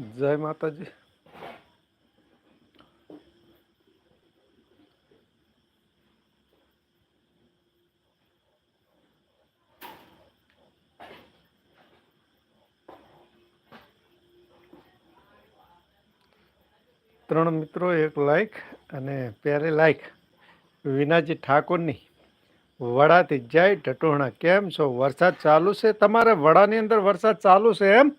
જય માતાજી. ત્રણ મિત્રો, એક લાઈક અને પહેરે લાઈક વિનાજી ઠાકોરની વડાથી જય ટટોણા કેમ છો? વરસાદ ચાલુ છે? તમારે વડાની અંદર વરસાદ ચાલુ છે એમ?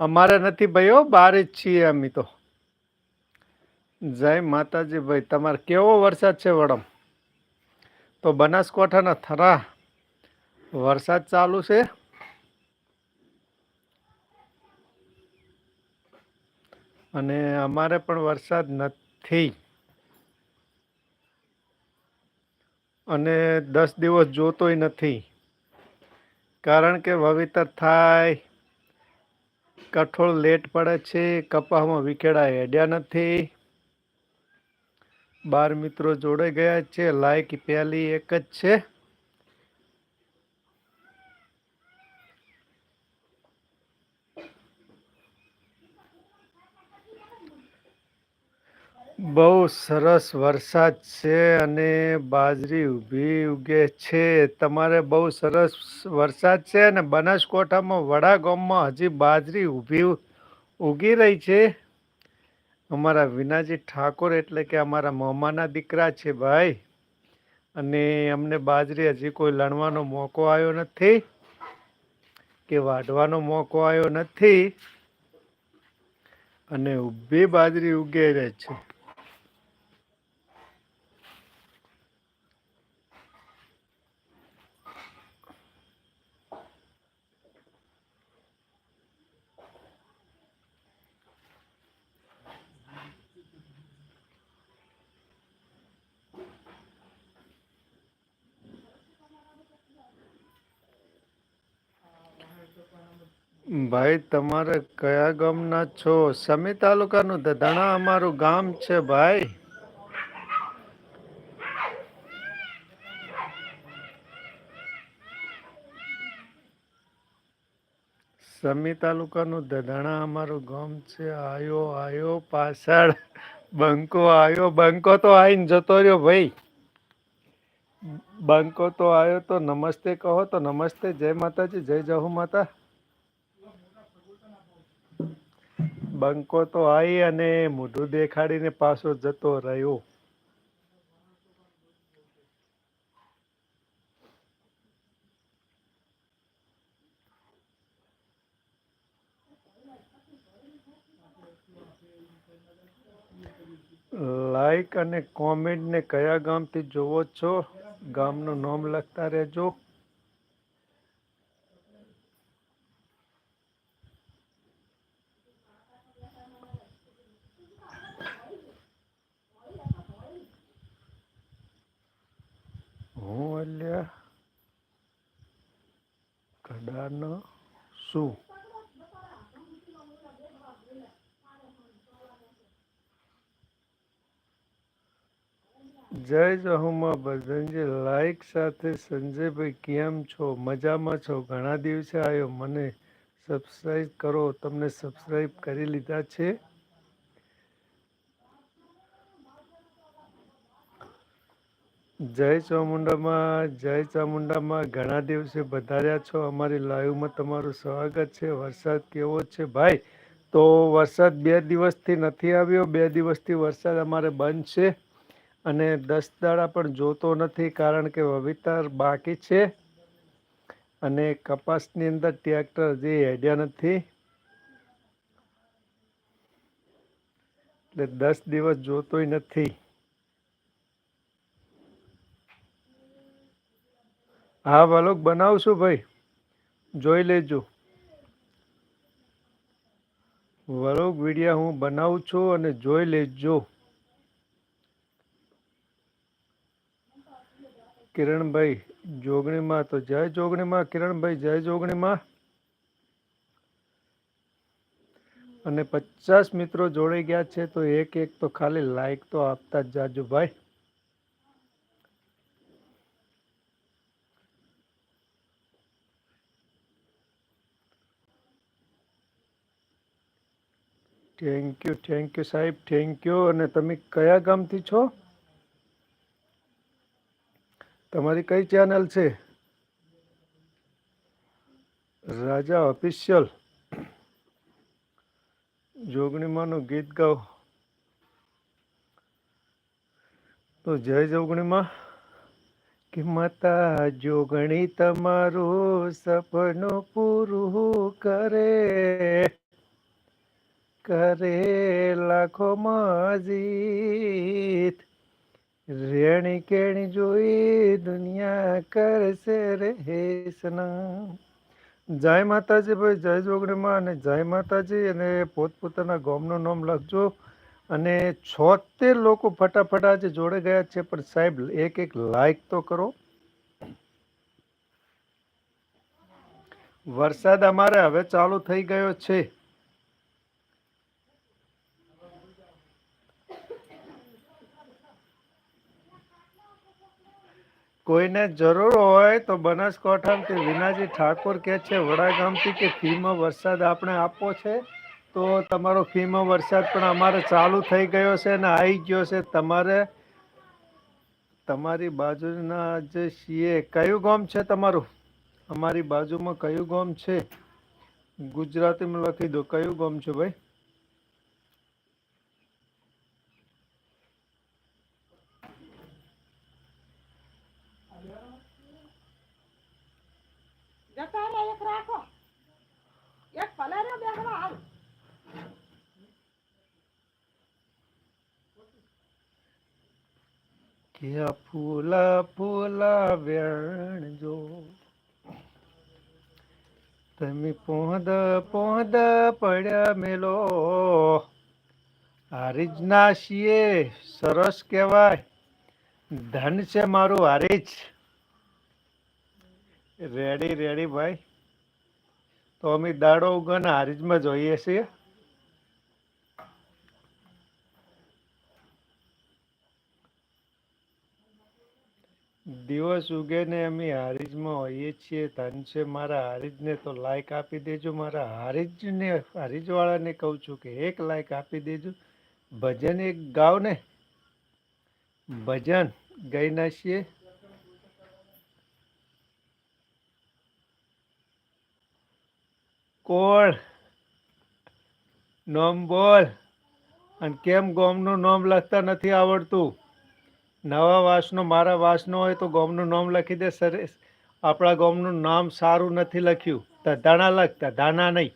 અમારે નથી ભાઈઓ બહાર જ છીએ અમે તો. જય માતાજી ભાઈ, તમારે કેવો વરસાદ છે વડમ? તો બનાસકાંઠાના થરા વરસાદ ચાલુ છે. અને અમારે પણ વરસાદ નથી. અને દસ દિવસ જોતોય નથી. કારણ કે વાવેતર થાય કઠોળ લેટ પડે છે, કપાસમાં વિખેડા હેડ્યા નથી. બાર મિત્રો જોડે ગયા છે લાયક પહેલી એક જ છે. બહુ સરસ વરસાદ છે અને બાજરી ઊભી ઉગે છે. તમારે બહુ સરસ વરસાદ છે અને બનાસકોઠામાં વડા ગામમાં હજી બાજરી ઊભી ઉગી રહી છે. અમારા વિનાજી ઠાકોર એટલે કે અમારા મામાના દીકરા છે ભાઈ. અને અમને બાજરી હજી કોઈ લણવાનો મોકો આવ્યો નથી કે વાઢવાનો મોકો આવ્યો નથી. અને ઊભી બાજરી ઉગે રહે છે. ભાઈ, તમારે કયા ગામના છો? સમી તાલુકાનું દધાણા અમારું ગામ છે ભાઈ. સમી તાલુકાનું દધાણા અમારું ગામ છે. આયો આયો, પાછળ બંકો આયો. બંકો તો આવીને જતો રહ્યો ભાઈ. બંકો તો આવ્યો તો નમસ્તે કહો તો નમસ્તે. જય માતાજી, જય જહુ માતા. બંકો તો આવી અને મોઢું દેખાડીને પાછો જતો રહ્યો. લાઈક અને કોમેન્ટ ને કયા ગામથી જોવો છો? ગામનું નામ લખતા રહેજો. હું અલ્યા કડાનો શું? જય જહુમા ભજનજી લાઈક સાથે સંજયભાઈ કેમ છો? મજામાં છો? ઘણા દિવસે આવ્યો મને સબસ્ક્રાઈબ કરો. તમને સબસ્ક્રાઈબ કરી લીધા છે. જય ચામુંડામાં જય ચામુંડામાં ઘણા દિવસે વધાર્યા છો. અમારી લાઈવમાં તમારું સ્વાગત છે. વરસાદ કેવો છે ભાઈ? તો વરસાદ બે દિવસથી નથી આવ્યો. બે દિવસથી વરસાદ અમારે બંધ છે અને દસ દાડા પણ જોતો નથી કારણ કે વવિતાર બાકી છે અને કપાસની અંદર ટ્રેક્ટર હજી હેડ્યા નથી. એટલે દસ દિવસ જોતોય નથી. હા વલોક બનાવશું ભાઈ. જોઈ લેજો. વલોક વિડીયા હું બનાવું છું અને જોઈ લેજો. કિરણભાઈ, જોગણીમાં તો જય જોગણીમાં. કિરણભાઈ, જય જોગણીમાં. અને પચાસ મિત્રો જોડાઈ ગયા છે, તો એક એક તો ખાલી લાઈક તો આપતા જ જાજો ભાઈ. થેન્ક યુ થેન્ક યુ સાહેબ થેન્ક યુ અને તમે કયા ગામથી છો? તમારી કઈ ચેનલ છે? રાજા ઓફિશિયલ જોગણીમાંનું ગીત ગાઓ. તો જય જોગણીમાં. કે માતા જોગણી તમારું સપનું પૂરું કરે. કરે લાખો મજીત. રેણી કેણી જોઈ દુનિયા કરશે રે સનમ. જય માતાજી ભાઈ, જય જોગણીમાં અને જય માતાજી અને પોતપોતાના ગામનું નામ લખજો. અને છોતેર લોકો ફટાફટ આજે જોડે ગયા છે, પણ સાહેબ, એક એક લાઈક તો કરો. વરસાદ અમારે હવે ચાલુ થઈ ગયો છે. કોઈને જરૂર હોય તો બનાસકાંઠામાંથી વિનાજી ઠાકોર કે છે, વડાગામથી કે ફીમાં વરસાદ આપણે આપવો છે, તો તમારો ફીમાં વરસાદ પણ અમારે ચાલુ થઈ ગયો છે અને આવી ગયો છે. તમારે તમારી બાજુના જે છીએ કયું ગામ છે તમારું? અમારી બાજુમાં કયું ગામ છે? ગુજરાતીમાં લખી દો, કયું ગામ છે ભાઈ? જતા એક રાખો. એક પલારે બેસવા આવ. કે ફૂલા ફૂલા તમે પોંદ પોંદ પડ્યા મેલો. હારીજના છીએ સરસ કહેવાય. ધન છે મારું હારીજ. રેડી રેડી ભાઈ. તો અમે દાડો ઉગન હારીજમાં જોઈએ છીએ. દિવસ ઉગે ને અમે હારીજમાં હોઈએ છીએ. ધન છે મારા હારીજને તો લાઈક આપી દેજો. મારા હારીજને, હારીજવાળાને કહું છું કે એક લાઈક આપી દેજો. ભજન એક ગાવ ને ભજન ગાઈ નાખીએ કોણ નોમ બોલ. અને કેમ ગોમનું નોમ લખતા નથી આવડતું? નવા વાસનો, મારા વાસનો હોય તો ગોમનું નામ લખી દે સરસ આપણા ગોમનું નામ સારું નથી લખ્યું. તધાણા લખ તધાણા નહીં.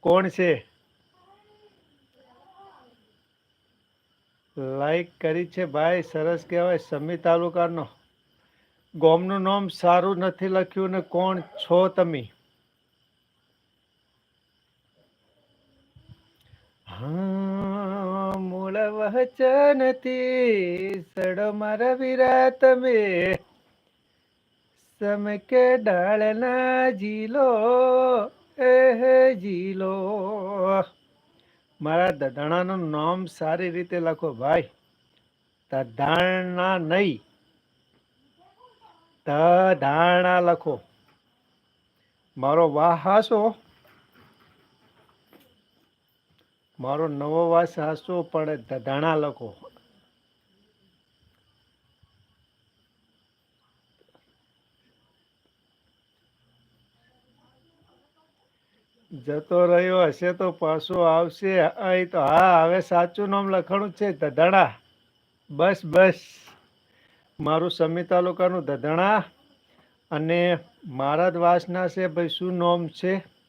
કોણ છે? લાઈક કરી છે ભાઈ, સરસ કહેવાય, સમી તાલુકાનો. ગોમનું નામ સારું નથી લખ્યું ને કોણ છો તમે હા મૂળ વચનથી સડો મારા વીરા તમે સમકે ડાળના જીલો એ જીલો મારા દધાણાનું નામ સારી રીતે લખો ભાઈ. દધાણા નહીં. દધાણા લખો. મારો વાહ હાસો. મારો નવો વાસ હાસો, પણ ધાણા લખો. જતો રહ્યો, હશે તો પાછો આવશે. અહીં તો હા, હવે સાચું નામ લખણું છે ધધણા બસ બસ. મારું સમી તાલુકાનું ધધણા અને મારા જ વાસના છે, ભાઈ, શું નામ છે?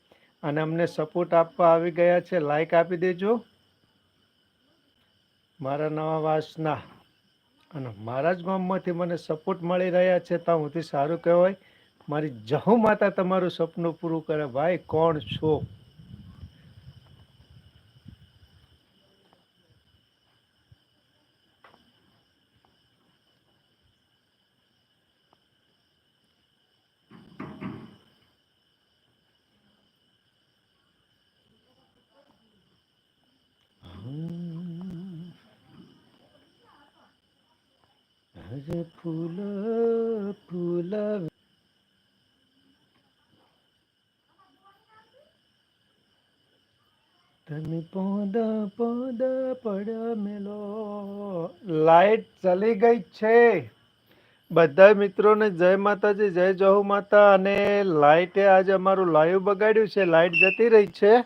અને અમને સપોર્ટ આપવા આવી ગયા છે. લાઈક આપી દેજો. મારા નવા વાસના અને મારા જ ગામમાંથી મને સપોર્ટ મળી રહ્યા છે તો હુંથી સારું કહેવાય. મારી જહુ માતા તમારું સપનું પૂરું કરે. ભાઈ, કોણ છો હમ. અરે ફૂલ ફૂલ તમે પોદા પોદા પડ મેલો લાઈટ ચલી ગઈ છે. બધા મિત્રોને જય માતાજી, જય જહુ માતા. અને લાઈટે આજે અમારું લાઈવ બગાડ્યું છે. લાઈટ જતી રહી છે.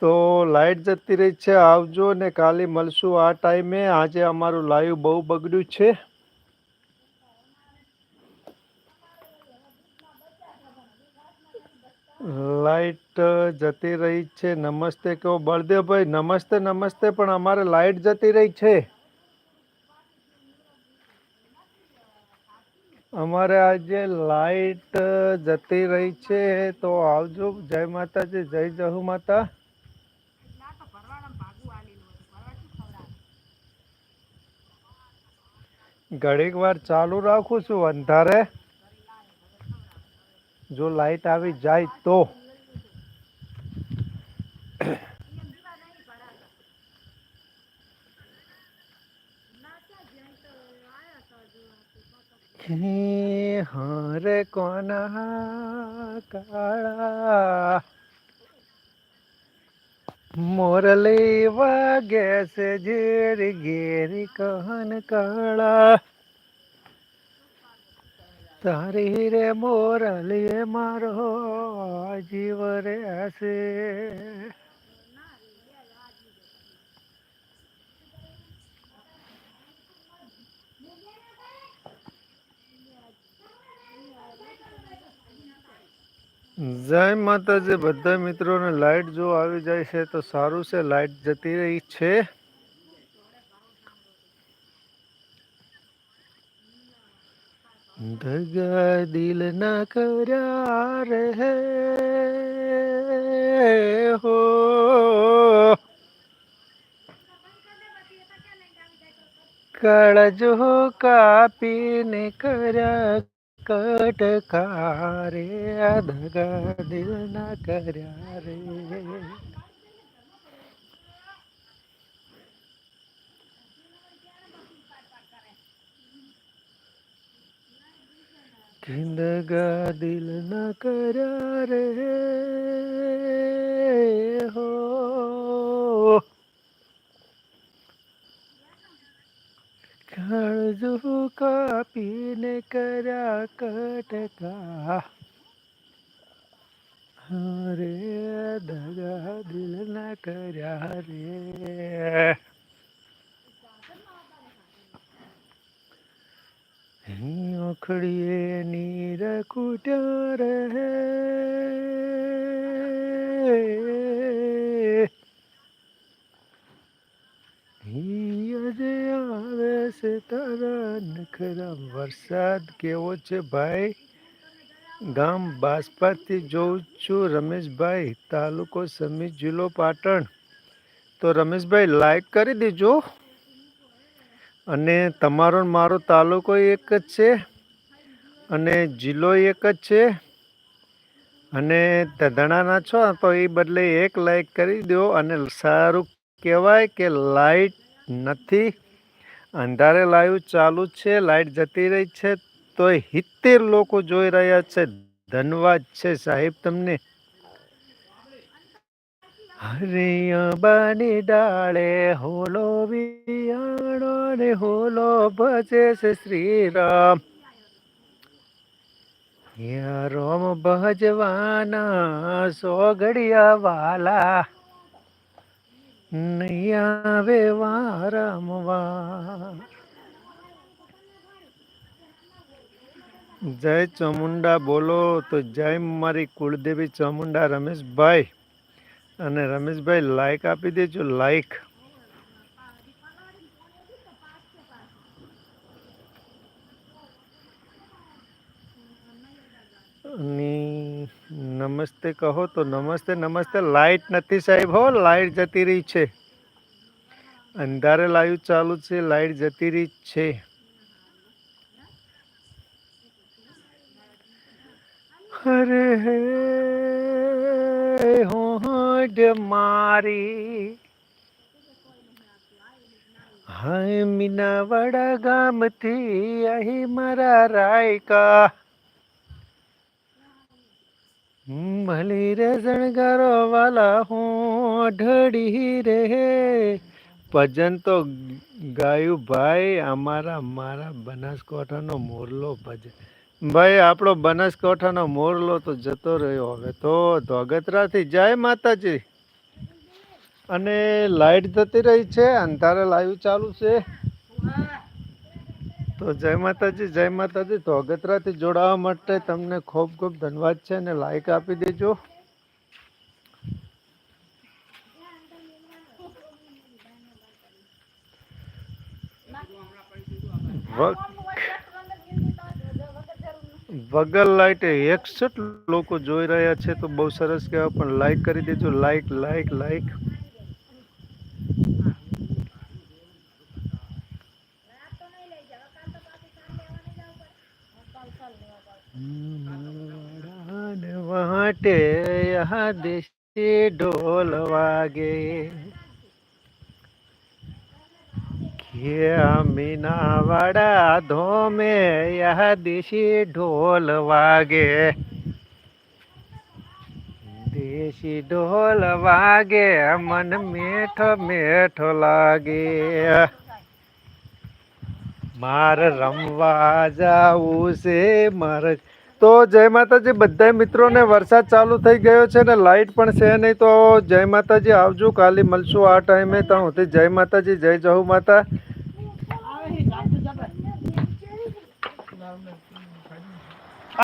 તો લાઈટ જતી રહી છે. આવજો ને કાલે મળશું આ ટાઈમે. આજે અમારું લાઈવ બહુ બગડ્યું છે. લાઈટ જતી રહી છે. નમસ્તે કહો. બળદેવભાઈ, નમસ્તે નમસ્તે, પણ અમારે લાઇટ જતી રહી છે. અમારે આજે લાઈટ જતી રહી છે. તો આવજો. જય માતાજી, જય જહુ માતા. ઘડીક વાર ચાલુ રાખું છું, અંધારે. જો લાઈટ આવી જાય તો. હરે કોના કાળા? મોરલી વાગે છે ઝેર ઘેરી કહન કાળા? તારી રે મોરલી મારો જીવ રે હશે. જય માતાજી. બધા મિત્રોને લાઈટ જો આવી જાય છે તો સારું છે. લાઈટ જતી રહી છે. દગા દિલ ના કર્યા રહે હો કાળજો કાપીને કર્યા કટકા રે દગા દિલ ના કર્યા રે જિંદગા દિલ ના કર્યા રે હો. કાળજો કાપીને કર્યા કટકા હરે દગા દિલ ના કર્યા રે ઓખડીએ નીર કુટ્યા રહે આવે છે તારા નખરા વરસાદ કેવો છે ભાઈ? ગામ બાસપાથી જોઉં છું રમેશભાઈ, તાલુકો સમી જિલ્લો પાટણ. તો રમેશભાઈ લાઈક કરી દેજો. અને તમારો મારો તાલુકો એક જ છે. અને જિલ્લો એક જ છે. અને ધણાના છો, તો એ બદલે એક લાઈક કરી દો અને સારું કહેવાય કે લાઈટ નથી. અંધારે લાઈવ ચાલુ છે લાઈટ જતી રહી છે તોય સિત્તેર લોકો જોઈ રહ્યા છે. ધન્યવાદ છે સાહેબ તમને. હરિયાબાની ડાળે હોલો વિયાણો ને હોલો ભજે છે શ્રીરામ. યા રોમ ભજવાના સોગડિયા વાલા. નહીં આવે વારંવાર. જય ચામુંડા બોલો તો જય મારી કુળદેવી ચામુંડા રમેશભાઈ. અને રમેશભાઈ લાઈક આપી દેજો લાઈક અને નમસ્તે કહો તો નમસ્તે નમસ્તે. લાઇટ નથી સાહેબ હો લાઈટ જતી રહી છે. અંધારે લાઈવ ચાલુ છે લાઈટ જતી રહી છે. અરે હે મારી. હાય મીનાવાડા ગામથી અહીં મારા રાયકા. ભલી રે શણગારો વાલા હું ઢળી રે. ભજન તો ગાયું ભાઈ, અમારા, મારા બનાસકાંઠાનો મોરલો ભજન. ભાઈ, આપણો બનાસકાંઠાનો મોરલો તો જતો રહ્યો. હવે તો ધોગતરાથી જય માતાજી. અને લાઈટ જતી રહી છે, અંધારે લાઈવ ચાલુ છે. તો જય માતાજી જય માતાજી. તો અગતરાથી જોડાવા માટે તમને ખૂબ ખૂબ ધન્યવાદ છે અને લાઈક આપી દેજો. વગર લાઈટે એકસઠ લોકો જોઈ રહ્યા છે તો બહુ સરસ કહેવાય, પણ લાઈક કરી દેજો. લાઈક લાઈક લાઈક દેશી ઢોલ વાગે. મીના વાડા ધોમે દેશી ઢોલ વાગે. દેશી ઢોલ વાગે, મન મીઠો મીઠો લાગે. માર રમવા જાવું છે, મારે તો જય માતાજી બધા મિત્રોને વરસાદ ચાલુ થઈ ગયો છે ને લાઈટ પણ છે નહીં, તો જય માતાજી આવજો. કાલે મળશું આ ટાઈમે તો હું જય માતાજી, જય જહુ માતા.